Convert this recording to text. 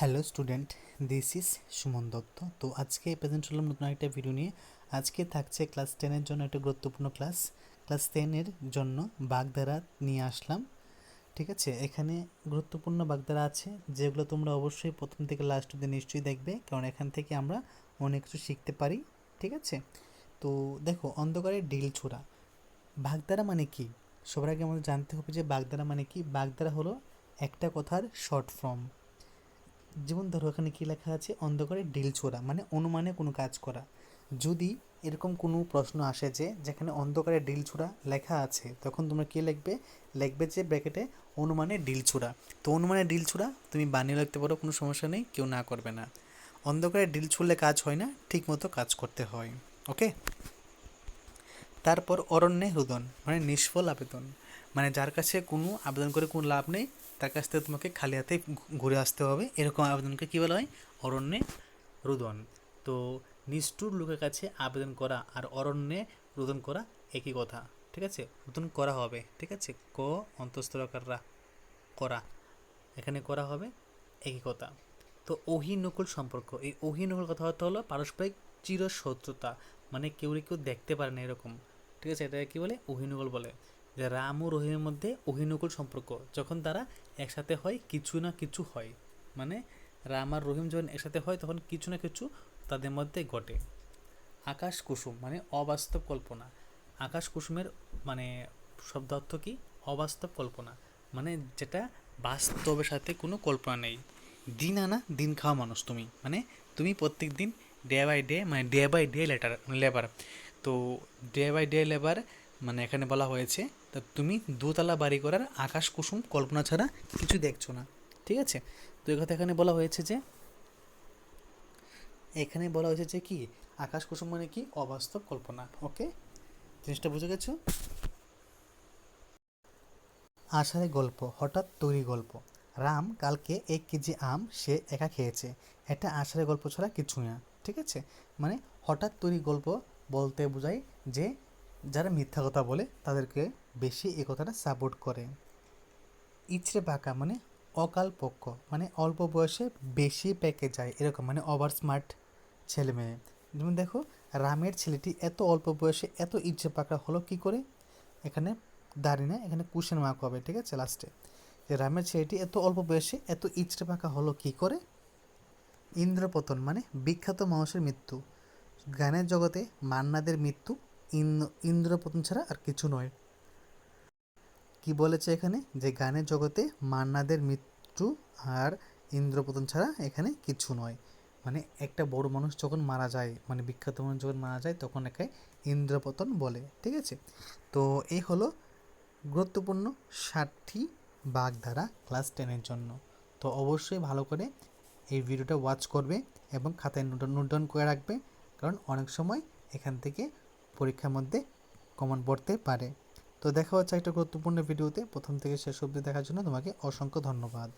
Hello student, this is Suman Dutta. তো আজকে present হলাম নতুন একটা ভিডিও নিয়ে। আজকে থাকছে ক্লাস টেনের জন্য একটা গুরুত্বপূর্ণ ক্লাস ক্লাস টেনের জন্য বাগধারা নিয়ে আসলাম। ঠিক আছে? এখানে গুরুত্বপূর্ণ বাগধারা আছে, যেগুলো তোমরা অবশ্যই প্রথম থেকে লাস্ট অব্দি নিশ্চয়ই দেখবে, কারণ এখান থেকে আমরা অনেক কিছু শিখতে পারি। ঠিক আছে? তো দেখো অন্ধকারে ডিল ছোড়া। বাগধারা মানে কি? সবার আগে আমাদের জানতে হবে যে বাগধারা মানে কি? বাগধারা হলো একটা কথার শর্ট ফর্ম যেমন ধরো এখানে কী লেখা আছে? অন্ধকারে ডিল ছোড়া মানে অনুমানে কোনো কাজ করা। যদি এরকম কোনো প্রশ্ন আসে যে, যেখানে অন্ধকারে ডিল ছোড়া লেখা আছে, তখন তোমরা কী লিখবে? লিখবে যে ব্র্যাকেটে অনুমানে ডিল ছোড়া। তো অনুমানে ডিল ছোড়া, তুমি বানিয়ে লিখতে পারো, কোনো সমস্যা নেই, কেউ না করবে না। অন্ধকারে ডিল ছুড়লে কাজ হয় না ঠিক মতো কাজ করতে হয়। ওকে তারপর অরণ্যে রুদন মানে নিষ্ফল আবেদন। মানে যার কাছে কোনো আবেদন করে কোনো লাভ নেই, তার কাছ থেকে তোমাকে খালি হাতে ঘুরে আসতে হবে। এরকম আবেদনকে কী বলা হয়? অরণ্যে রোদন। তো নিষ্ঠুর লোকের কাছে আবেদন করা আর অরণ্যে রোদন করা একই কথা, ঠিক আছে? রোদন করা হবে, ঠিক আছে? ক অন্তস্তরকাররা করা, এখানে করা হবে একই কথা। তো অহিনুকুল সম্পর্ক, এই অহিনুকুল কথাবার্তা হলো পারস্পরিক চিরশত্রুতা মানে কেউ কেউ দেখতে পারে না এরকম, ঠিক আছে? এটা কি বলে? অহিনুকুল বলে। যে রাম ও রহিমের মধ্যে অহিনুকুল সম্পর্ক, যখন তারা একসাথে হয়, কিছু না কিছু হয়। মানে রাম আর রহিম যখন একসাথে হয়, তখন কিছু না কিছু তাদের মধ্যে ঘটে। আকাশ কুসুম মানে অবাস্তব কল্পনা। আকাশ কুসুমের মানে শব্দ অর্থ কি? অবাস্তব কল্পনা। মানে যেটা বাস্তবের সাথে কোনো কল্পনা নেই। দিন আনা দিন খাওয়া মানুষ তুমি। মানে তুমি প্রত্যেক দিন ডে বাই ডে মানে day by day letter labour তো ডে বাই ডে লেবার মানে এখানে বলা হয়েছে, তা তুমি দোতলা বাড়ি করার আকাশ কুসুম কল্পনা ছাড়া কিছু দেখছ না। ঠিক আছে? তো কথা এখানে বলা হয়েছে যে, এখানে বলা হয়েছে যে কি? আকাশ কুসুম মানে কি? অবাস্তব কল্পনা। ওকে? জিনিসটা বুঝে গেছো? আষাঢ়ে গল্প, হঠাৎ তৈরি গল্প। রাম কালকে এক কেজি আম সে একা খেয়েছে। এটা আষাঢ়ে গল্প ছাড়া কিছু না। ঠিক আছে? মানে হঠাৎ তৈরি গল্প বলতে বোঝায় যে যারা মিথ্যা কথা বলে, তাদেরকে বেশি এ কথাটা সাপোর্ট করে। ইচড়ে পাকা মানে অকাল পক্ষ মানে অল্প বয়সে বেশি পেকে যায়, এরকম মানে ওভার স্মার্ট ছেলে মেয়ে। যেমন দেখো, রামের ছেলেটি এত অল্প বয়সে এত ইচ্ছে পাকা হলো কি করে? এখানে দাঁড়িয়ে না এখানে কুশন মার্ক হবে, ঠিক আছে লাস্টে যে রামের ছেলেটি এত অল্প বয়সে এত ইচ্ছে পাকা হলো কি করে? ইন্দ্রপতন মানে বিখ্যাত মানুষের মৃত্যু। গানের জগতে মান্নাদের মৃত্যু ইন্দ্রপতন ছাড়া আর কিছু নয়। কি বলেছে এখানে? যে গানের জগতে মান্নাদের মৃত্যু আর ইন্দ্রপতন ছাড়া এখানে কিছু নয়। মানে একটা বড় মানুষ যখন মারা যায় মানে বিখ্যাত মানুষ যখন মারা যায়, তখন একে ইন্দ্রপতন বলে, ঠিক আছে? তো এই হলো গুরুত্বপূর্ণ ষাটটি বাগধারা ক্লাস টেনের জন্য। তো অবশ্যই ভালো করে এই ভিডিওটা ওয়াচ করবে এবং খাতায় নোট ডাউন করে রাখবে। কারণ অনেক সময় এখান থেকে পরীক্ষার মধ্যে কমন পড়তে পারে। তো দেখা হচ্ছে একটা গুরুত্বপূর্ণ ভিডিওতে প্রথম থেকে শেষ অব্দি দেখার জন্য তোমাকে অসংখ্য ধন্যবাদ।